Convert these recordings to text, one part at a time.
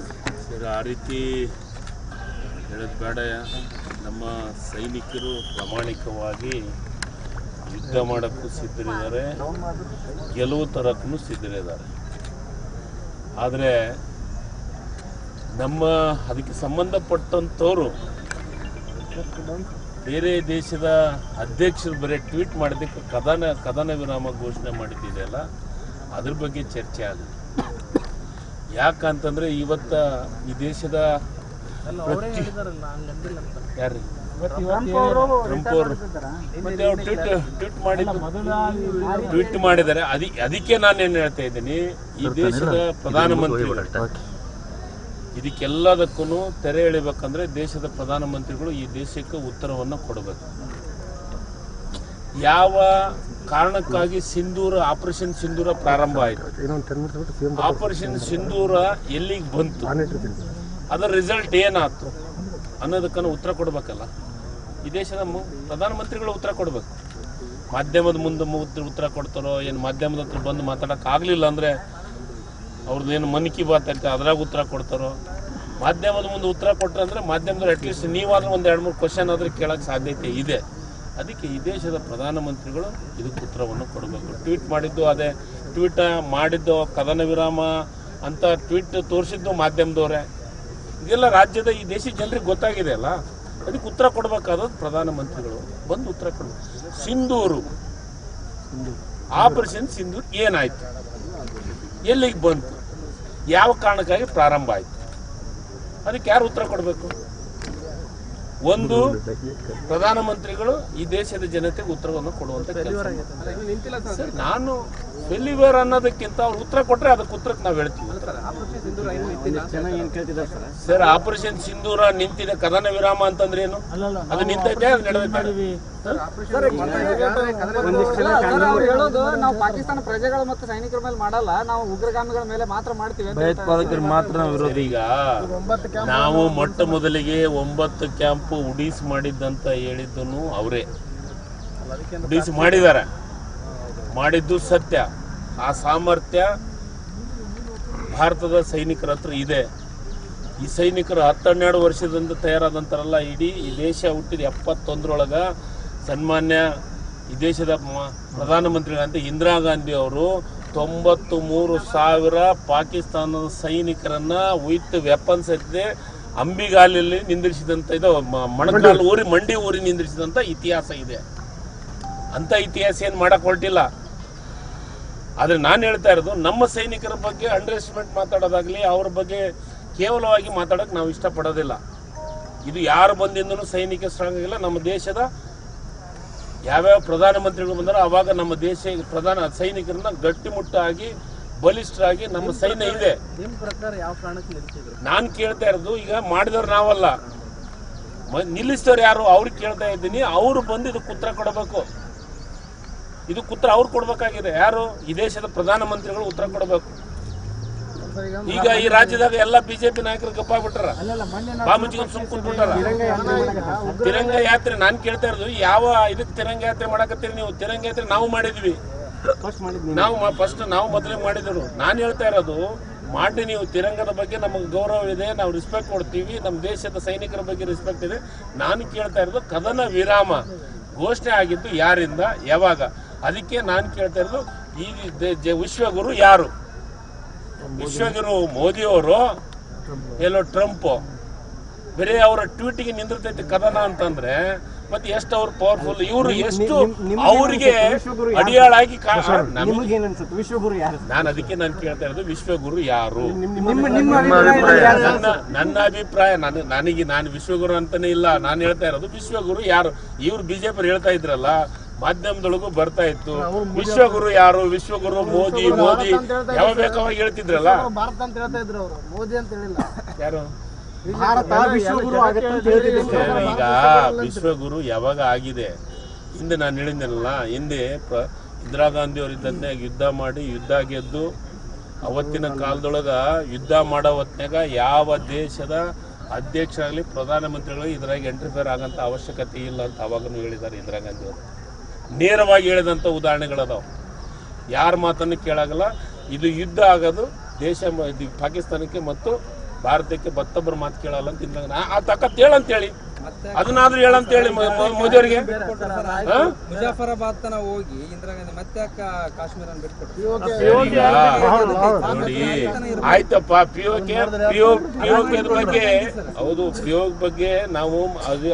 Sir ಆ ರೀತಿ ಹೇಳೋದು ಬೇಡ. ನಮ್ಮ ಸೈನಿಕರು ಪ್ರಾಮಾಣಿಕವಾಗಿ ಯುದ್ಧ ಮಾಡೋಕ್ಕೂ ಸಿದ್ಧರಿದ್ದಾರೆ. ಗೆಲುವು ತರಕ್ಕೂ ಸಿದ್ಧರಿದ್ದಾರೆ. ಆದರೆ ನಮ್ಮ ಅದಕ್ಕೆ ಸಂಬಂಧಪಟ್ಟಂಥವರು ಬೇರೆ ದೇಶದ ಅಧ್ಯಕ್ಷರು ಬರೀ ಟ್ವೀಟ್ ಮಾಡಿದ್ದಕ್ಕೆ ಕದನ ಕದನ ವಿರಾಮ ಘೋಷಣೆ ಮಾಡಿದ್ದಿದೆಯಲ್ಲ ಅದ್ರ ಬಗ್ಗೆ ಚರ್ಚೆ ಆಗಿದೆ. ಯಾಕಂತಂದ್ರೆ ಇವತ್ತ ಈ ದೇಶದ ಯಾರು ಟ್ವೀಟ್ ಮಾಡಿದ್ದಾರೆ. ಅದಿ. ಅದಕ್ಕೆ ನಾನು ಏನು ಹೇಳ್ತಾ ಇದ್ದೀನಿ? ಈ ದೇಶದ ಪ್ರಧಾನಮಂತ್ರಿಗಳು ಇದಕ್ಕೆಲ್ಲದಕ್ಕೂ ತೆರೆ ಎಳಿಬೇಕಂದ್ರೆ ದೇಶದ ಪ್ರಧಾನಮಂತ್ರಿಗಳು ಈ ದೇಶಕ್ಕೆ ಉತ್ತರವನ್ನು ಕೊಡಬೇಕು. ಯಾವ ಕಾರಣಕ್ಕಾಗಿ ಸಿಂಧೂರ ಆಪರೇಷನ್ ಸಿಂಧೂರ ಪ್ರಾರಂಭ ಆಯಿತು. ಆಪರೇಷನ್ ಸಿಂಧೂರ ಎಲ್ಲಿಗೆ ಬಂತು? ಅದರ ರಿಸಲ್ಟ್ ಏನಾಯ್ತು? ಅನ್ನೋದಕ್ಕನ್ನು ಉತ್ತರ ಕೊಡಬೇಕಲ್ಲ. ಈ ದೇಶದ ಪ್ರಧಾನಮಂತ್ರಿಗಳು ಉತ್ತರ ಕೊಡಬೇಕು. ಮಾಧ್ಯಮದ ಮುಂದೆ ಉತ್ತರ ಕೊಡ್ತಾರೋ ಏನು ಮಾಧ್ಯಮದ ಹತ್ರ ಬಂದು ಮಾತಾಡೋಕೆ ಆಗಲಿಲ್ಲ ಅಂದರೆ ಅವ್ರದ್ದು ಏನು ಮನ್ ಕಿ ಬಾತ್ ಐತೆ ಅದ್ರಾಗ ಉತ್ತರ ಕೊಡ್ತಾರೋ? ಮಾಧ್ಯಮದ ಮುಂದೆ ಉತ್ತರ ಕೊಟ್ಟರೆ ಅಂದರೆ ಮಾಧ್ಯಮದವ್ರು ಅಟ್ಲೀಸ್ಟ್ ನೀವಾದ್ರೂ ಒಂದು ಎರಡು ಮೂರು ಕ್ವಶನ್ ಆದರೂ ಕೇಳೋಕ್ಕೆ ಸಾಧ್ಯತೆ ಇದೆ. ಅದಕ್ಕೆ ಈ ದೇಶದ ಪ್ರಧಾನಮಂತ್ರಿಗಳು ಇದಕ್ಕೆ ಉತ್ತರವನ್ನು ಕೊಡಬೇಕು. ಟ್ವೀಟ್ ಮಾಡಿದ್ದು ಅದೇ. ಟ್ವೀಟ್ ಮಾಡಿದ್ದು ಕದನ ವಿರಾಮ ಅಂತ ಟ್ವೀಟ್ ತೋರಿಸಿದ್ದು ಮಾಧ್ಯಮದವರೇ. ಇದೆಲ್ಲ ರಾಜ್ಯದ ಈ ದೇಶದ ಜನರಿಗೆ ಗೊತ್ತಾಗಿದೆ ಅಲ್ಲ? ಅದಕ್ಕೆ ಉತ್ತರ ಕೊಡಬೇಕಾದದ್ದು ಪ್ರಧಾನಮಂತ್ರಿಗಳು. ಬಂದು ಉತ್ತರ ಕೊಡಬೇಕು ಸಿಂಧೂರು. ಆಪರೇಷನ್ ಸಿಂಧೂರ್ ಏನಾಯ್ತು? ಎಲ್ಲಿಗೆ ಬಂತು? ಯಾವ ಕಾರಣಕ್ಕಾಗಿ ಪ್ರಾರಂಭ ಆಯ್ತು? ಅದಕ್ಕೆ ಯಾರು ಉತ್ತರ ಕೊಡಬೇಕು? ಒಂದು ಪ್ರಧಾನಮಂತ್ರಿಗಳು ಈ ದೇಶದ ಜನತೆಗೆ ಉತ್ತರವನ್ನು ಕೊಡುವಂತ ಕೆಲಸ. ಸರ್, ನಾನು ಫೆಲಿವೇರ್ ಅನ್ನೋದಕ್ಕಿಂತ ಅವ್ರು ಉತ್ತರ ಕೊಟ್ರೆ ಅದಕ್ಕೆ ಉತ್ತರಕ್ಕೆ ನಾವು ಹೇಳ್ತೀವಿ. ಸರ್? ಆಪರೇಷನ್ ಸಿಂಧೂರ ನಿಂತಿದೆ ಕದನ ವಿರಾಮ ಅಂತಂದ್ರೆ ಏನು? ಅದು ನಿಂತೈತೆ ಅದು ನಡೆದೈತೆ? ಹೇಳೋದು ನಾವು ಪಾಕಿಸ್ತಾನ ಪ್ರಜೆಗಳು ಮತ್ತು ಸೈನಿಕರ ಮೇಲೆ ಮಾಡಲ್ಲ ನಾವು ಉಗ್ರಗಾಮಿಗಳ ಮೇಲೆ ಮಾತ್ರ ಮಾಡ್ತೀವಿ ಭಯೋತ್ಪಾದಕರು ಮಾತ್ರ ನಾವು ವಿರೋಧಿ ಈಗ. ನಾವು ಮೊಟ್ಟ ಮೊದಲಿಗೆ ಒಂಬತ್ತು ಕ್ಯಾಂಪ್ ಉಡೀಸ್ ಮಾಡಿದ್ದಂತ ಹೇಳಿದ್ದನು ಅವರೇ. ಉಡೀಸ್ ಮಾಡಿದ್ದಾರೆ. ಮಾಡಿದ್ದು ಸತ್ಯ. ಆ ಸಾಮರ್ಥ್ಯ ಭಾರತದ ಸೈನಿಕರ ಹತ್ರ ಇದೆ. ಈ ಸೈನಿಕರು ಹತ್ತೆರಡು ವರ್ಷದಿಂದ ತಯಾರಾದಂತಾರಲ್ಲ ಇಡೀ ಈ ದೇಶ ಹುಟ್ಟಿದ ಎಪ್ಪತ್ತೊಂದರೊಳಗ ಸನ್ಮಾನ್ಯ ಈ ದೇಶದ ಪ್ರಧಾನಮಂತ್ರಿಗಳಂತೆ ಇಂದಿರಾ ಗಾಂಧಿ ಅವರು ತೊಂಬತ್ತು ಮೂರು ಸಾವಿರ ಪಾಕಿಸ್ತಾನದ ಸೈನಿಕರನ್ನ ವಿತ್ ವೆಪನ್ಸ್ ಎತ್ತೆ ಅಂಬಿಗಾಲಲ್ಲಿ ನಿಂದಿರಿಸಿದಂತ ಇದು ಮಣಕಾಲ್ ಊರಿ, ಮಂಡಿ ಊರಿ ನಿಂದಿರಿಸಿದಂತ ಇತಿಹಾಸ ಇದೆ. ಅಂತ ಇತಿಹಾಸ ಏನು ಮಾಡಕ್ ಹೊರಟಿಲ್ಲ. ಆದರೆ ನಾನು ಹೇಳ್ತಾ ಇರೋದು, ನಮ್ಮ ಸೈನಿಕರ ಬಗ್ಗೆ ಅಂಡರ್ ಎಸ್ಟಿಮೇಟ್ ಮಾತಾಡೋದಾಗ್ಲಿ ಅವ್ರ ಬಗ್ಗೆ ಕೇವಲವಾಗಿ ಮಾತಾಡೋಕ್ಕೆ ನಾವು ಇಷ್ಟಪಡೋದಿಲ್ಲ. ಇದು ಯಾರು ಬಂದಿಂದನೂ ಸೈನಿಕ ಸ್ಟ್ರಾಂಗ್ ಆಗಿಲ್ಲ ನಮ್ಮ ದೇಶದ ಯಾವ್ಯಾವ ಪ್ರಧಾನಮಂತ್ರಿಗಳು ಬಂದಾರೋ ಅವಾಗ ನಮ್ಮ ದೇಶ ಪ್ರಧಾನ ಸೈನಿಕರನ್ನ ಗಟ್ಟಿಮುಟ್ಟಾಗಿ ಬಲಿಷ್ಠರಾಗಿ ನಮ್ಮ ಸೈನ್ಯ ಇದೆ. ನಿಮ್ಮ ಪ್ರಕಾರ ಯಾವ ಕಾರಣಕ್ಕೆ ನಾನು ಕೇಳ್ತಾ ಇರೋದು ಈಗ ಮಾಡಿದವ್ರು ನಾವಲ್ಲ. ನಿಲ್ಲಿಸಿದವ್ರು ಯಾರು? ಅವ್ರಿಗೆ ಕೇಳ್ತಾ ಇದ್ದೀನಿ. ಅವರು ಬಂದು ಇದಕ್ಕೆ ಉತ್ತರ ಕೊಡಬೇಕು. ಇದಕ್ಕೆ ಉತ್ತರ ಅವ್ರು ಕೊಡಬೇಕಾಗಿದೆ. ಯಾರು? ಈ ದೇಶದ ಪ್ರಧಾನಮಂತ್ರಿಗಳು ಉತ್ತರ ಕೊಡಬೇಕು. ಈಗ ಈ ರಾಜ್ಯದಾಗ ಎಲ್ಲ ಬಿಜೆಪಿ ನಾಯಕರು ಗಪ್ಪಾಗ್ಬಿಟ್ರ ಬಾಮುಜಿಗೆ ಸುಮ್ ಕುಂತ್ಬಿಟ್ಟಾರ. ತಿರಂಗ ಯಾತ್ರೆ ನಾನು ಕೇಳ್ತಾ ಇರೋದು ಯಾವ ಇದಕ್ಕೆ ತಿರಂಗ ಯಾತ್ರೆ ಮಾಡಕತ್ತೀರಿ ನೀವು? ತಿರಂಗ ಯಾತ್ರೆ ನಾವು ಮಾಡಿದ್ವಿ. ನಾವು. ಫಸ್ಟ್ ನಾವು ಮೊದಲೇ ಮಾಡಿದ್ರು. ನಾನು ಹೇಳ್ತಾ ಇರೋದು ಮಾಡಿ ನೀವು ತಿರಂಗದ ಬಗ್ಗೆ ನಮಗೆ ಗೌರವ ಇದೆ ನಾವು ರಿಸ್ಪೆಕ್ಟ್ ಕೊಡ್ತೀವಿ ನಮ್ಮ ದೇಶದ ಸೈನಿಕರ ಬಗ್ಗೆ ರಿಸ್ಪೆಕ್ಟ್ ಇದೆ. ನಾನು ಕೇಳ್ತಾ ಇರೋದು ಕದನ ವಿರಾಮ ಘೋಷಣೆ ಆಗಿದ್ದು ಯಾರಿಂದ? ಯಾವಾಗ? ಅದಕ್ಕೆ ನಾನು ಕೇಳ್ತಾ ಇರೋದು ಈ ವಿಶ್ವಗುರು ಯಾರು? ವಿಶ್ವಗುರು ಮೋದಿಯವರು ಎಲ್ಲೋ ಟ್ರಂಪ್. ಬರೀ ಅವರ ಟ್ವೀಟಿಗೆ ನಿಂದಿರ್ತೈತಿ ಕದನ ಅಂತಂದ್ರೆ ಮತ್ತೆ ಎಷ್ಟು ಅವ್ರು ಪವರ್ಫುಲ್ ಇವರು ಎಷ್ಟು ಅವರಿಗೆ ಅಡಿಯಾಳಾಗಿ ವಿಶ್ವಗುರು ಯಾರು? ನಾನು ಅದಕ್ಕೆ ನಾನು ಕೇಳ್ತಾ ಇರೋದು ವಿಶ್ವಗುರು ಯಾರು? ನಿಮ್ಮ ನಿಮ್ಮ ಅಭಿಪ್ರಾಯ ನನ್ನ ನನ್ನ ಅಭಿಪ್ರಾಯ ನಾನು ನನಗೆ ನಾನು ವಿಶ್ವಗುರು ಅಂತಾನೆ ಇಲ್ಲ. ನಾನು ಹೇಳ್ತಾ ಇರೋದು ವಿಶ್ವಗುರು ಯಾರು? ಇವ್ರು ಬಿಜೆಪಿ ಹೇಳ್ತಾ ಇದ್ರಲ್ಲ ಮಾಧ್ಯಮದೊಳಗೂ ಬರ್ತಾ ಇತ್ತು. ವಿಶ್ವಗುರು ಯಾರು? ವಿಶ್ವಗುರು ಮೋದಿ ಮೋದಿ. ಯಾವ ಬೇಕಾವಾಗ ಹೇಳ್ತಿದ್ರಲ್ಲ? ಭಾರತ ಅಂತ ಹೇಳ್ತಾ ಇದ್ರು ಅವರು. ಮೋದಿ ಅಂತ ಹೇಳಿಲ್ಲ. ಯಾರು? ಭಾರತ ವಿಶ್ವಗುರು ಆಗತ್ತೆ ಅಂತ ಹೇಳ್ತಿದ್ದೆ ಈಗ ವಿಶ್ವಗುರು ಯಾವಾಗ ಆಗಿದೆ? ಹಿಂದೆ ನಾನು ಹೇಳಿದ್ದೆನಲ್ಲ ಹಿಂದೆ ಇಂದಿರಾ ಗಾಂಧಿ ಅವರು ಇದ್ದಂತೆ ಯುದ್ಧ ಮಾಡಿ ಯುದ್ಧ ಗೆದ್ದು ಅವತ್ತಿನ ಕಾಲದೊಳಗ ಯುದ್ಧ ಮಾಡೋ ಹೊತ್ನ್ಯಾಗ ಯಾವ ದೇಶದ ಅಧ್ಯಕ್ಷರಾಗಲಿ ಪ್ರಧಾನಮಂತ್ರಿಗಳು ಇದ್ರಾಗ ಎಂಟ್ರಿಫೇರ್ ಆಗಂತ ಅವಶ್ಯಕತೆ ಇಲ್ಲ ಅಂತ ಅವಾಗನು ಹೇಳಿದ್ದಾರೆ ಇಂದಿರಾ ಗಾಂಧಿ ಅವರು ನೇರವಾಗಿ ಹೇಳಿದಂಥ ಉದಾಹರಣೆಗಳದಾವ. ಯಾರ ಮಾತನ್ನು ಕೇಳಾಗಲ್ಲ. ಇದು ಯುದ್ಧ ಆಗೋದು, ದೇಶ ಪಾಕಿಸ್ತಾನಕ್ಕೆ ಮತ್ತು ಭಾರತಕ್ಕೆ ಮತ್ತೊಬ್ಬರ ಮಾತು ಕೇಳಲ್ಲ ಅಂತ ಆ ತಕ್ಕ ಹೇಳಂತೇಳಿ. ಅದನ್ನಾದ್ರೂ ಹೇಳಂತ ಹೇಳಿ ಮೋದಿ ಮೋದಿಯವರಿಗೆ ಹಾ? ಮುಜಾಫರಾಬಾದ್ ತನ ಹೋಗಿ ಇಂದಿರಾ ಗಾಂಧಿ ಮತ್ತೆ ಯಾಕ ಕಾಶ್ಮೀರ ಬಿಟ್ಕೊಟ್ರು. ನೋಡಿ ಆಯ್ತಪ್ಪ ಪಿಯೋಕೆ ಪಿಯೋ ಪಿಯೋಕೆ ಬಗ್ಗೆ ಹೌದು ಪಿಯೋಗ ಬಗ್ಗೆ ನಾವು ಅದು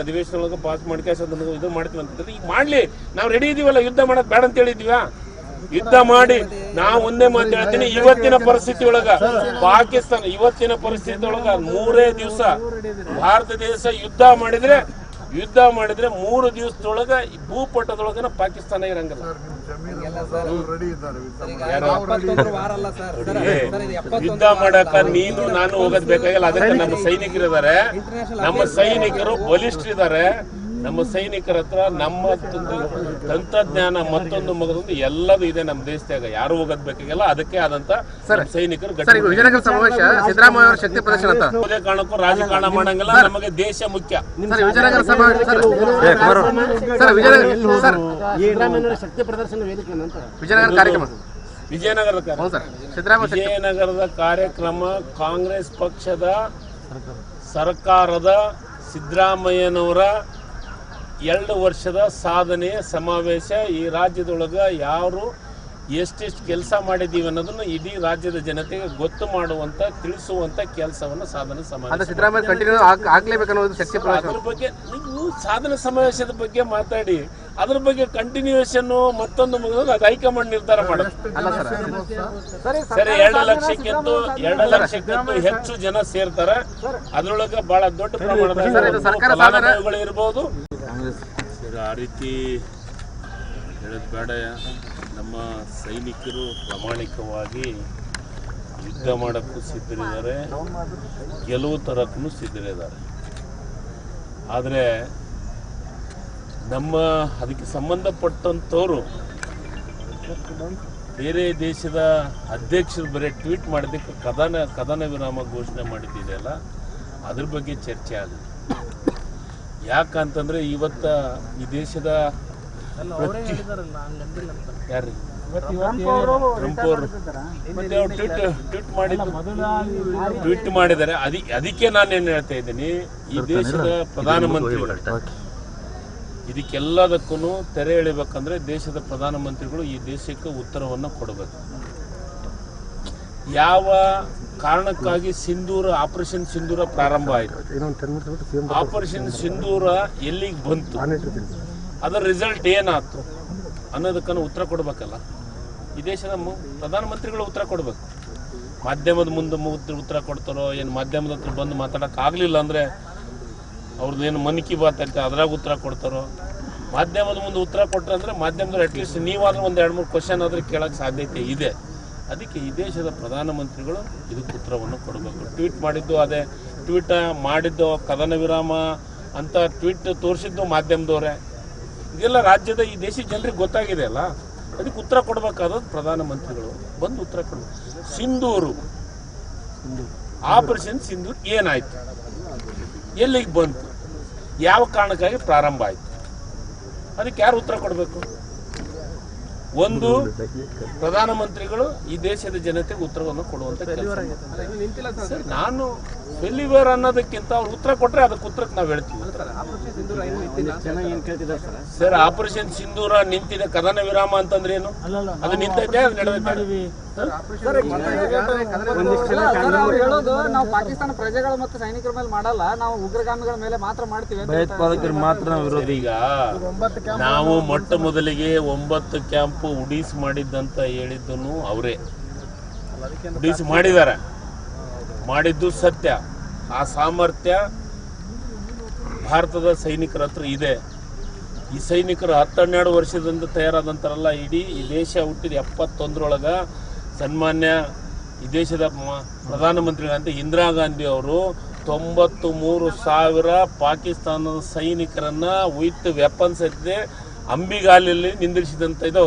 ಅಧಿವೇಶನ ಒಳಗ ಪಾಸ್ ಮಾಡ್ಕ್ಯಾಸ ಅದನ್ನ ಇದು ಮಾಡ್ತೀವಿ ಅಂತಂದ್ರೆ ಈಗ ಮಾಡ್ಲಿ. ನಾವು ರೆಡಿ ಇದೀವಲ್ಲ ಯುದ್ಧ ಮಾಡಕ್ ಬೇಡ ಅಂತ ಹೇಳಿದ್ವಿ ಯುದ್ಧ ಮಾಡಿ ನಾ ಒಂದೇ ಮಾತು ಹೇಳ್ತೀನಿ ಇವತ್ತಿನ ಪರಿಸ್ಥಿತಿ ಒಳಗ ಪಾಕಿಸ್ತಾನ ಇವತ್ತಿನ ಪರಿಸ್ಥಿತಿ ಒಳಗ ಮೂರೇ ದಿವಸ ಭಾರತ ದೇಶ ಯುದ್ಧ ಮಾಡಿದ್ರೆ ಯುದ್ಧ ಮಾಡಿದ್ರೆ ಮೂರು ದಿವಸದೊಳಗ ಈ ಭೂಪಟದೊಳಗನ ಪಾಕಿಸ್ತಾನ ಇರಂಗಿಲ್ಲ. ಯುದ್ಧ ಮಾಡಕ ನೀನು ನಾನು ಹೋಗೋದ್ ಬೇಕಾಗಿಲ್ಲ ಅದಕ್ಕೆ ನಮ್ಮ ಸೈನಿಕರು ಇದಾರೆ ನಮ್ಮ ಸೈನಿಕರು ಬಲಿಷ್ಠರಿದ್ದಾರೆ. ನಮ್ಮ ಸೈನಿಕರ ಹತ್ರ ನಮ್ಮ ತಂತ್ರ- ತಂತ್ರಜ್ಞಾನ ಮತ್ತೊಂದು ಮಗದೊಂದು ಎಲ್ಲದೂ ಇದೆ ನಮ್ಮ ದೇಶದಾಗ. ಯಾರು ಹೋಗದ್ ಬೇಕಾಗಿಲ್ಲ ಅದಕ್ಕೆ ಆದಂತ ಸೈನಿಕರು ಸರ್ ವಿಜಯನಗರ ಸಮಾವೇಶ ಸಿದ್ದರಾಮಯ್ಯ ಅವರ ಶಕ್ತಿ ಪ್ರದರ್ಶನ ಅಂತ. ಯಾವುದೇ ಕಾರಣಕ್ಕೂ ರಾಜಕಾರಣ ಮಾಡಂಗಿಲ್ಲ ನಮಗೆ ದೇಶ ಮುಖ್ಯ. ಸರ್ ವಿಜಯನಗರ ಸಮಾವೇಶ sir. Sir Vijayanagara sir. Siddaramaiah ಶಕ್ತಿ ಪ್ರದರ್ಶನ ವೇದಿಕೆ ವಿಜಯನಗರ ಕಾರ್ಯಕ್ರಮ. ವಿಜಯನಗರದ ಕಾರ್ಯ. ಸರ್. ಸಿದ್ದರಾಮಯ್ಯ ಶಕ್ತಿ ವಿಜಯನಗರದ ಕಾರ್ಯಕ್ರಮ ಕಾಂಗ್ರೆಸ್ ಪಕ್ಷದ ಸರ್ಕಾರದ ಸಿದ್ದರಾಮಯ್ಯನವರ ಎರಡು ವರ್ಷದ ಸಾಧನೆ ಸಮಾವೇಶ ಈ ರಾಜ್ಯದೊಳಗ ಯಾರು ಎಷ್ಟೆಷ್ಟು ಕೆಲಸ ಮಾಡಿದ್ದೀವಿ ಅನ್ನೋದನ್ನು ಇಡೀ ರಾಜ್ಯದ ಜನತೆಗೆ ಗೊತ್ತು ಮಾಡುವಂತ ತಿಳಿಸುವಂತ ಕೆಲಸವನ್ನು ಸಾಧನ ಅಂದ್ರೆ ಸಮಾವೇಶ ಅದ್ರ ಬಗ್ಗೆ ನೀವು ಸಾಧನೆ ಸಮಾವೇಶದ ಬಗ್ಗೆ ಮಾತಾಡಿ. ಅದ್ರ ಬಗ್ಗೆ ಕಂಟಿನ್ಯೂಯೇಷನ್ ಮತ್ತೊಂದು ಮುಗಿದ್ರೆ ಅದು ಹೈಕಮಾಂಡ್ ನಿರ್ಧಾರ ಮಾಡುತ್ತೆ ಅಲ್ಲ ಸರ್ ಸರಿ ಎರಡು ಲಕ್ಷಕ್ಕಿಂತ ಎರಡು ಲಕ್ಷಕ್ಕಿಂತ ಹೆಚ್ಚು ಜನ ಸೇರ್ತಾರೆ. ಅದ್ರೊಳಗೆ ಬಹಳ ದೊಡ್ಡ ಪ್ರಮಾಣದ ಸರ್, ಫಲಾನುಭವಿಗಳು ಸರ್ ಆ ರೀತಿ ಹೇಳೋದು ಬೇಡ. ನಮ್ಮ ಸೈನಿಕರು ಪ್ರಾಮಾಣಿಕವಾಗಿ ಯುದ್ಧ ಮಾಡೋಕ್ಕೂ ಸಿದ್ಧರಿದ್ದಾರೆ. ಗೆಲುವು ತರಕ್ಕೂ ಸಿದ್ಧರಿದ್ದಾರೆ. ಆದರೆ ನಮ್ಮ ಅದಕ್ಕೆ ಸಂಬಂಧಪಟ್ಟಂಥವರು ಬೇರೆ ದೇಶದ ಅಧ್ಯಕ್ಷರು ಬರೀ ಟ್ವೀಟ್ ಮಾಡಿದ್ದಕ್ಕೆ ಕದನ ಕದನ ವಿರಾಮ ಘೋಷಣೆ ಮಾಡಿದ್ದಿದೆಯಲ್ಲ ಅದ್ರ ಬಗ್ಗೆ ಚರ್ಚೆ ಆಗುತ್ತೆ. ಯಾಕಂತಂದ್ರೆ ಇವತ್ತ ಈ ದೇಶದ ಯಾರು ಟ್ವೀಟ್ ಟ್ವೀಟ್ ಮಾಡಿದ್ದು ಟ್ವೀಟ್ ಮಾಡಿದ್ದಾರೆ. ಅದಿ ಅದಕ್ಕೆ ನಾನು ಏನು ಹೇಳ್ತಾ ಇದ್ದೀನಿ? ಈ ದೇಶದ ಪ್ರಧಾನಮಂತ್ರಿಗಳು ಇದಕ್ಕೆಲ್ಲದಕ್ಕೂ ತೆರೆ ಎಳಿಬೇಕಂದ್ರೆ ದೇಶದ ಪ್ರಧಾನಮಂತ್ರಿಗಳು ಈ ದೇಶಕ್ಕೆ ಉತ್ತರವನ್ನು ಕೊಡಬೇಕು. ಯಾವ ಕಾರಣಕ್ಕಾಗಿ ಸಿಂಧೂರ ಆಪರೇಷನ್ ಸಿಂಧೂರ ಪ್ರಾರಂಭ ಆಯಿತು? ಆಪರೇಷನ್ ಸಿಂಧೂರ ಎಲ್ಲಿಗೆ ಬಂತು? ಅದರ ರಿಸಲ್ಟ್ ಏನಾಯ್ತು? ಅನ್ನೋದಕ್ಕನ್ನು ಉತ್ತರ ಕೊಡಬೇಕಲ್ಲ. ಈ ದೇಶದ ಮು- ಪ್ರಧಾನಮಂತ್ರಿಗಳು ಉತ್ತರ ಕೊಡಬೇಕು. ಮಾಧ್ಯಮದ ಮುಂದೆ ಉತ್ತರ ಕೊಡ್ತಾರೋ ಏನು ಮಾಧ್ಯಮದ ಹತ್ರ ಬಂದು ಮಾತಾಡೋಕ್ಕಾಗಲಿಲ್ಲ ಅಂದರೆ ಅವ್ರದ್ದು ಏನು ಮನ್ ಕಿ ಬಾತ್ ಐತೆ ಅದ್ರಾಗ ಉತ್ತರ ಕೊಡ್ತಾರೋ? ಮಾಧ್ಯಮದ ಮುಂದೆ ಉತ್ತರ ಕೊಟ್ಟರೆ ಅಂದರೆ ಮಾಧ್ಯಮದವ್ರು ಅಟ್ಲೀಸ್ಟ್ ನೀವಾದರೂ ಒಂದು ಎರಡು ಮೂರು ಕ್ವಶನ್ ಆದರೂ ಕೇಳೋಕ್ಕೆ ಸಾಧ್ಯತೆ ಇದೆ. ಅದಕ್ಕೆ ಈ ದೇಶದ ಪ್ರಧಾನಮಂತ್ರಿಗಳು ಇದಕ್ಕೆ ಉತ್ತರವನ್ನು ಕೊಡಬೇಕು. ಟ್ವೀಟ್ ಮಾಡಿದ್ದು ಅದೇ. ಟ್ವೀಟ್ ಮಾಡಿದ್ದು ಕದನ ವಿರಾಮ ಅಂತ ಟ್ವೀಟ್ ತೋರಿಸಿದ್ದು ಮಾಧ್ಯಮದವರೇ. ಇದೆಲ್ಲ ರಾಜ್ಯದ ಈ ದೇಶದ ಜನರಿಗೆ ಗೊತ್ತಾಗಿದೆ ಅಲ್ಲ? ಅದಕ್ಕೆ ಉತ್ತರ ಕೊಡಬೇಕಾದದ್ದು ಪ್ರಧಾನಮಂತ್ರಿಗಳು. ಬಂದು ಉತ್ತರ ಕೊಡಬೇಕು ಸಿಂಧೂರು. ಆಪರೇಷನ್ ಸಿಂಧೂರ್ ಏನಾಯ್ತು? ಎಲ್ಲಿಗೆ ಬಂತು? ಯಾವ ಕಾರಣಕ್ಕಾಗಿ ಪ್ರಾರಂಭ ಆಯಿತು? ಅದಕ್ಕೆ ಯಾರು ಉತ್ತರ ಕೊಡಬೇಕು? ಒಂದು ಪ್ರಧಾನಮಂತ್ರಿಗಳು ಈ ದೇಶದ ಜನತೆಗೆ ಉತ್ತರವನ್ನು ಕೊಡುವಂತ ಕೆಲಸ. ನಾನು ಫೆಲಿವರ್ ಅನ್ನೋದಕ್ಕಿಂತ ಅವ್ರು ಉತ್ತರ ಕೊಟ್ರೆ ಅದಕ್ಕೆ ಉತ್ತರಕ್ಕೆ ನಾವು ಹೇಳ್ತೀವಿ. ಸರ್ ಆಪರೇಷನ್ ಸಿಂಧೂರ ನಿಂತಿದೆ. ಕದನ ವಿರಾಮ ಅಂತಂದ್ರೆ ಏನು? ಅದು ನಿಂತೈತೆ, ಅದು ಹೇಳೋದು ನಾವು ಪಾಕಿಸ್ತಾನ ಪ್ರಜೆಗಳು ಮತ್ತು ಸೈನಿಕರ ಮೇಲೆ ಮಾಡಲ್ಲ ನಾವು ಉಗ್ರಗಾಮಿಗಳ ಮೇಲೆ ಮಾತ್ರ ಮಾಡ್ತೀವಿ ಅಂತ ಹೇಳ್ತಾರೆ. ಮಾತ್ರ ನಾವು ವಿರೋಧ ಈಗ. ನಾವು ಮೊಟ್ಟ ಮೊದಲಿಗೆ ಒಂಬತ್ತು ಕ್ಯಾಂಪ್ ಉಡೀಸ್ ಮಾಡಿದ್ದಂತ ಹೇಳಿದ್ದನು ಅವರೇ. ಉಡೀಸ್ ಮಾಡಿದ್ದಾರೆ. ಮಾಡಿದ್ದು ಸತ್ಯ. ಆ ಸಾಮರ್ಥ್ಯ ಭಾರತದ ಸೈನಿಕರ ಹತ್ರ ಇದೆ. ಈ ಸೈನಿಕರು ಹತ್ತೆರಡು ವರ್ಷದಿಂದ ತಯಾರಾದಂತಾರಲ್ಲ ಇಡೀ ಈ ದೇಶ ಹುಟ್ಟಿದ ಎಪ್ಪತ್ತೊಂದರೊಳಗ ಸನ್ಮಾನ್ಯ ಈ ದೇಶದ ಪ್ರಧಾನಮಂತ್ರಿಗಳಂತೆ ಇಂದಿರಾ ಗಾಂಧಿ ಅವರು ತೊಂಬತ್ತು ಮೂರು ಸಾವಿರ ಪಾಕಿಸ್ತಾನದ ಸೈನಿಕರನ್ನ ವಿತ್ ವೆಪನ್ಸ್ ಎದ್ದೆ ಅಂಬಿಗಾಲಲ್ಲಿ ನಿಂದಿರಿಸಿದಂತ ಇದು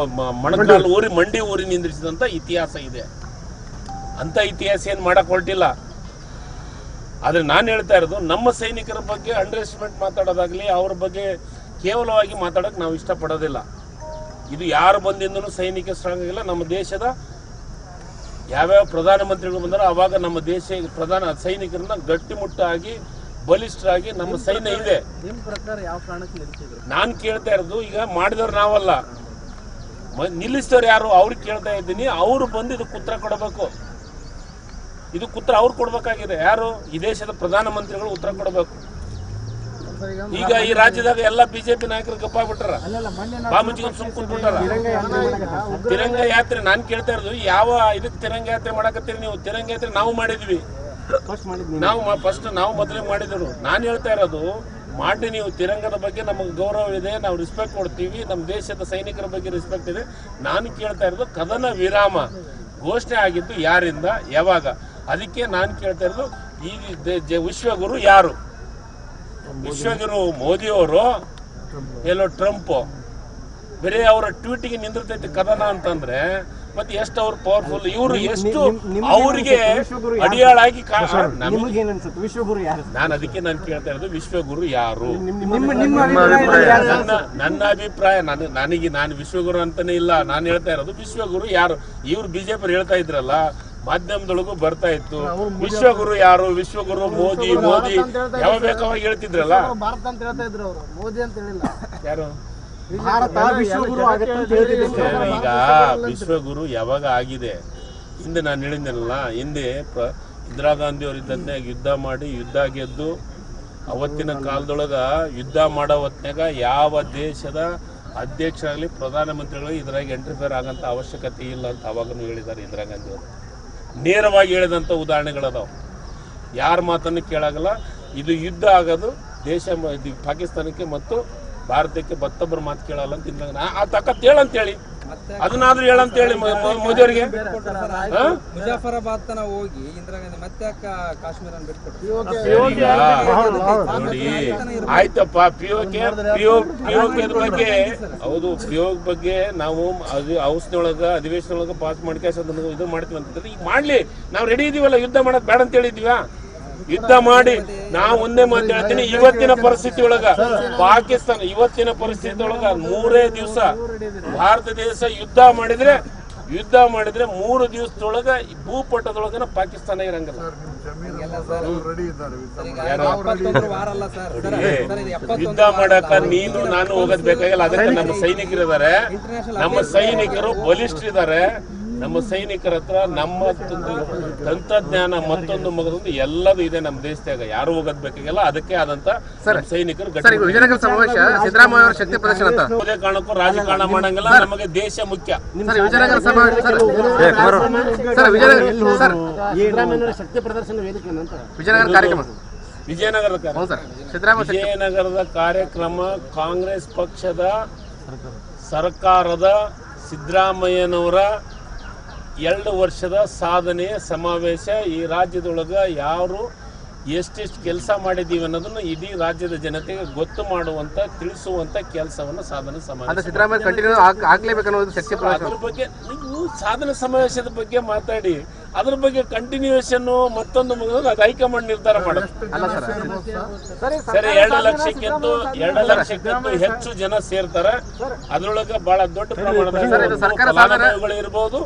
ಮಣಕಾಲ್ ಊರಿ ಮಂಡಿ ಊರಿ ನಿಂದಿರಿಸಿದಂತ ಇತಿಹಾಸ ಇದೆ. ಅಂತ ಇತಿಹಾಸ ಏನು ಮಾಡಕ್ ಹೊರಟಿಲ್ಲ. ಆದ್ರೆ ನಾನು ಹೇಳ್ತಾ ಇರೋದು ನಮ್ಮ ಸೈನಿಕರ ಬಗ್ಗೆ ಅಂಡರ್ ಎಸ್ಟಿಮೇಟ್ ಮಾತಾಡೋದಾಗ್ಲಿ ಅವ್ರ ಬಗ್ಗೆ ಕೇವಲವಾಗಿ ಮಾತಾಡಕ್ ನಾವು ಇಷ್ಟಪಡೋದಿಲ್ಲ. ಇದು ಯಾರು ಬಂದಿಂದನೂ ಸೈನಿಕ ಸ್ಟ್ರಾಂಗ್ ಆಗಿಲ್ಲ ನಮ್ಮ ದೇಶದ ಯಾವ್ಯಾವ ಪ್ರಧಾನಮಂತ್ರಿಗಳು ಬಂದಾರೋ ಅವಾಗ ನಮ್ಮ ದೇಶ ಪ್ರಧಾನ ಸೈನಿಕರನ್ನ ಗಟ್ಟಿಮುಟ್ಟಾಗಿ ಬಲಿಷ್ಠರಾಗಿ ನಮ್ಮ ಸೈನ್ಯ ಇದೆ. ನಾನು ಕೇಳ್ತಾ ಇರೋದು ಈಗ ಮಾಡಿದವ್ರು ನಾವಲ್ಲ. ನಿಲ್ಲಿಸಿದವ್ರು ಯಾರು? ಅವ್ರಿಗೆ ಕೇಳ್ತಾ ಇದ್ದೀನಿ. ಅವರು ಬಂದು ಇದಕ್ಕೆ ಉತ್ತರ ಕೊಡಬೇಕು. ಇದಕ್ಕೆ ಉತ್ತರ ಅವ್ರು ಕೊಡಬೇಕಾಗಿದೆ. ಯಾರು? ಈ ದೇಶದ ಪ್ರಧಾನಮಂತ್ರಿಗಳು ಉತ್ತರ ಕೊಡಬೇಕು. ಈಗ ಈ ರಾಜ್ಯದಾಗ ಎಲ್ಲ ಬಿಜೆಪಿ ನಾಯಕರು ಕಪ್ಪ ಬಾಮುಜಿಗೆ ಸುಮ್ ಕುಂತ್ಬಿಟ್ಟಾರ. ತಿರಂಗ ಯಾತ್ರೆ, ನಾನ್ ಕೇಳ್ತಾ ಇರೋದು, ಯಾವ ಇದಕ್ಕೆ ತಿರಂಗ ಯಾತ್ರೆ ಮಾಡಕತ್ತೀರಿ ನೀವು? ತಿರಂಗ ಯಾತ್ರೆ ನಾವು ಮಾಡಿದ್ವಿ. ನಾವು ಫಸ್ಟ್ ನಾವು ಮೊದಲೇ ಮಾಡಿದ್ರು. ನಾನು ಹೇಳ್ತಾ ಇರೋದು ಮಾಡಿ ನೀವು. ತಿರಂಗದ ಬಗ್ಗೆ ನಮಗೆ ಗೌರವ ಇದೆ, ನಾವು ರಿಸ್ಪೆಕ್ಟ್ ಕೊಡ್ತೀವಿ. ನಮ್ಮ ದೇಶದ ಸೈನಿಕರ ಬಗ್ಗೆ ರಿಸ್ಪೆಕ್ಟ್ ಇದೆ. ನಾನು ಕೇಳ್ತಾ ಇರೋದು, ಕದನ ವಿರಾಮ ಘೋಷಣೆ ಆಗಿದ್ದು ಯಾರಿಂದ? ಯಾವಾಗ? ಅದಕ್ಕೆ ನಾನು ಕೇಳ್ತಾ ಇರೋದು, ಈ ವಿಶ್ವಗುರು ಯಾರು? ವಿಶ್ವಗುರು ಮೋದಿಯವರು ಎಲ್ಲೋ ಟ್ರಂಪ್ ಬರೀ ಅವರ ಟ್ವೀಟಿಗೆ ನಿಂದಿರ್ತೈತಿ ಕದನ ಅಂತಂದ್ರೆ ಮತ್ತೆ ಎಷ್ಟು ಅವ್ರು ಪವರ್ಫುಲ್ ಇವರು ಎಷ್ಟು ಅವರಿಗೆ ಅಡಿಯಾಳಾಗಿ ವಿಶ್ವಗುರು ಯಾರು? ನಾನು ಅದಕ್ಕೆ ನಾನು ಕೇಳ್ತಾ ಇರೋದು ವಿಶ್ವಗುರು ಯಾರು? ನಿಮ್ಮ ನಿಮ್ಮ ಅಭಿಪ್ರಾಯ ನನ್ನ ನನ್ನ ಅಭಿಪ್ರಾಯ ನಾನು ನನಗೆ ನಾನು ವಿಶ್ವಗುರು ಅಂತಾನೆ ಇಲ್ಲ. ನಾನು ಹೇಳ್ತಾ ಇರೋದು ವಿಶ್ವಗುರು ಯಾರು? ಇವ್ರು ಬಿಜೆಪಿ ಹೇಳ್ತಾ ಇದ್ರಲ್ಲ ಮಾಧ್ಯಮದೊಳಗೂ ಬರ್ತಾ ಇತ್ತು. ವಿಶ್ವಗುರು ಯಾರು? ವಿಶ್ವಗುರು ಮೋದಿ ಮೋದಿ. ಯಾವ ಬೇಕಾವಾಗ ಹೇಳ್ತಿದ್ರಲ್ಲ? ಭಾರತ ಅಂತ ಹೇಳ್ತಾ ಇದ್ರು ಅವರು. ಮೋದಿ ಅಂತ ಹೇಳಿಲ್ಲ. ಯಾರು? ಭಾರತ ವಿಶ್ವಗುರು ಆಗತ್ತೆ ಅಂತ ಹೇಳ್ತಿದ್ರು ಈಗ ವಿಶ್ವಗುರು ಯಾವಾಗ ಆಗಿದೆ? ಹಿಂದೆ ನಾನು ಹೇಳಿದ್ನಲ್ಲ ಹಿಂದೆ ಇಂದಿರಾ ಗಾಂಧಿ ಅವರು ಇದ್ದಂತೆ ಯುದ್ಧ ಮಾಡಿ ಯುದ್ಧ ಗೆದ್ದು ಅವತ್ತಿನ ಕಾಲದೊಳಗ ಯುದ್ಧ ಮಾಡೋ ಹೊತ್ನ್ಯಾಗ ಯಾವ ದೇಶದ ಅಧ್ಯಕ್ಷರಾಗಲಿ ಪ್ರಧಾನಮಂತ್ರಿಗಳು ಇದ್ರಾಗ ಎಂಟ್ರಿಫೇರ್ ಆಗಂತ ಅವಶ್ಯಕತೆ ಇಲ್ಲ ಅಂತ ಅವಾಗನು ಹೇಳಿದ್ದಾರೆ ಇಂದಿರಾ ಗಾಂಧಿ ಅವರು. ನೇರವಾಗಿ ಹೇಳಿದಂಥ ಉದಾಹರಣೆಗಳದಾವೆ. ಯಾರ ಮಾತನ್ನು ಕೇಳಾಗಲ್ಲ, ಇದು ಯುದ್ಧ ಆಗೋದು, ದೇಶ ಪಾಕಿಸ್ತಾನಕ್ಕೆ ಮತ್ತು ಭಾರತಕ್ಕೆ ಮತ್ತೊಬ್ಬರ ಮಾತು ಕೇಳಲ್ಲ ಅಂತ ಆ- ತಕ್ಕತ್ ಹೇಳಂತೇಳಿ. ಅದನ್ನಾದ್ರೂ ಹೇಳಂತ ಹೇಳಿ ಮೋದಿ ಅವರಿಗೆ. ಮುಜಾಫರಾಬಾದ್ ತನ ಹೋಗಿ ಇಂದಿರಾ ಗಾಂಧಿ ಮತ್ತೆ ಕಾಶ್ಮೀರ ನೋಡಿ ಆಯ್ತಪ್ಪ ಪಿಯೋಕೆ ಪಿಯೋ ಪಿಯೋಕೆ ಬಗ್ಗೆ ಹೌದು ಪಿಯೋಗ್ ಬಗ್ಗೆ ನಾವು ಅದು ಅಧಿವೇಶನ ಒಳಗ ಪಾಸ್ ಮಾಡ್ಕೇಸ ಅದನ್ನ ಇದು ಮಾಡ್ತೀವಿ ಅಂತಂದ್ರೆ ಈಗ ಮಾಡ್ಲಿ ನಾವು ರೆಡಿ ಇದೀವಲ್ಲ ಯುದ್ಧ ಮಾಡಕ್ ಬೇಡ ಅಂತ ಹೇಳಿದ್ವಾ ಯುದ್ಧ ಮಾಡಿ ನಾ ಒಂದೇ ಮಾತು ಹೇಳ್ತೀನಿ ಇವತ್ತಿನ ಪರಿಸ್ಥಿತಿ ಒಳಗ ಪಾಕಿಸ್ತಾನ ಇವತ್ತಿನ ಪರಿಸ್ಥಿತಿ ಒಳಗ ಮೂರೇ ದಿವಸ ಭಾರತ ದೇಶ ಯುದ್ಧ ಮಾಡಿದ್ರೆ ಯುದ್ಧ ಮಾಡಿದ್ರೆ ಮೂರು ದಿವಸದೊಳಗ ಈ ಭೂಪಟದೊಳಗನ ಪಾಕಿಸ್ತಾನ ಇರಂಗಿಲ್ಲ. ಯುದ್ಧ ಮಾಡಕ ನೀನು ನಾನು ಹೋಗೋದ್ ಬೇಕಾಗಿಲ್ಲ ಅದಕ್ಕೆ ನಮ್ಮ ಸೈನಿಕರಿದ್ದಾರೆ. ನಮ್ಮ ಸೈನಿಕರು ಬಲಿಷ್ಠರಿದ್ದಾರೆ. ನಮ್ಮ ಸೈನಿಕರ ಹತ್ರ ನಮ್ಮ ತಂತ್ರ- ತಂತ್ರಜ್ಞಾನ ಮತ್ತೊಂದು ಮಗದೊಂದು ಎಲ್ಲದೂ ಇದೆ ನಮ್ಮ ದೇಶದಾಗ. ಯಾರು ಹೋಗೋದ್ ಬೇಕಾಗಿಲ್ಲ ಅದಕ್ಕೆ ಆದಂತ ಸೈನಿಕರು ವಿಜಯನಗರ ಸಮಾವೇಶ ಸಿದ್ದರಾಮಯ್ಯ ಅವರ ಶಕ್ತಿ ಪ್ರದರ್ಶನ ಅಂತ. ಯಾವುದೇ ಕಾರಣಕ್ಕೂ ರಾಜಕಾರಣ ಮಾಡಂಗಿಲ್ಲ ನಮಗೆ ದೇಶ ಮುಖ್ಯ. ಸರ್ ವಿಜಯನಗರ ಸಮಾವೇಶ ಸರ್. ಸರ್ ವಿಜಯನಗರ ಶಕ್ತಿ ಪ್ರದರ್ಶನ ವೇದಿಕೆ ಅಂತ ವಿಜಯನಗರ ಕಾರ್ಯಕ್ರಮ. ವಿಜಯನಗರದ ಕಾರ್ಯ- ಸರ್. ಸಿದ್ದರಾಮಯ್ಯ ಶಕ್ತಿ ವಿಜಯನಗರದ ಕಾರ್ಯಕ್ರಮ ಕಾಂಗ್ರೆಸ್ ಪಕ್ಷದ ಸರ್ಕಾರದ ಸಿದ್ದರಾಮಯ್ಯನವರ ಎರಡು ವರ್ಷದ ಸಾಧನೆ ಸಮಾವೇಶ ಈ ರಾಜ್ಯದೊಳಗ ಯಾರು ಎಷ್ಟೆಷ್ಟು ಕೆಲಸ ಮಾಡಿದ್ದೀವಿ ಅನ್ನೋದನ್ನು ಇಡೀ ರಾಜ್ಯದ ಜನತೆಗೆ ಗೊತ್ತು ಮಾಡುವಂತ ತಿಳಿಸುವಂತ ಕೆಲಸವನ್ನು ಸಾಧನೆ ಅಂದ್ರೆ ಸಮಾವೇಶ ಸಾಧನೆ ಕಂಟಿನ್ಯೂ ಆಗ್ಲೇಬೇಕು ಅನ್ನೋದು ಶಕ್ತಿ ಪ್ರದರ್ಶನ. ಅದ್ರ ಬಗ್ಗೆ ನೀವು ಸಾಧನ ಸಮಾವೇಶದ ಬಗ್ಗೆ ಮಾತಾಡಿ ಅದ್ರ ಬಗ್ಗೆ ಕಂಟಿನ್ಯೂಯೇಷನ್ ಮತ್ತೊಂದು ಮುಗಿದ್ರೆ ಅದು ಹೈಕಮಾಂಡ್ ನಿರ್ಧಾರ ಮಾಡುತ್ತೆ ಅಲ್ಲ ಸರ್ ಸರಿ? ಎರಡು ಲಕ್ಷಕ್ಕಿಂತ ಎರಡು ಲಕ್ಷಕ್ಕಿಂತ ಹೆಚ್ಚು ಜನ ಸೇರ್ತಾರೆ. ಅದ್ರೊಳಗೆ ಬಹಳ ದೊಡ್ಡ ಪ್ರಮಾಣದ ಇದು ಸರ್ಕಾರ ಫಲಾನುಭವಿಗಳು ಇರ್ಬೋದು.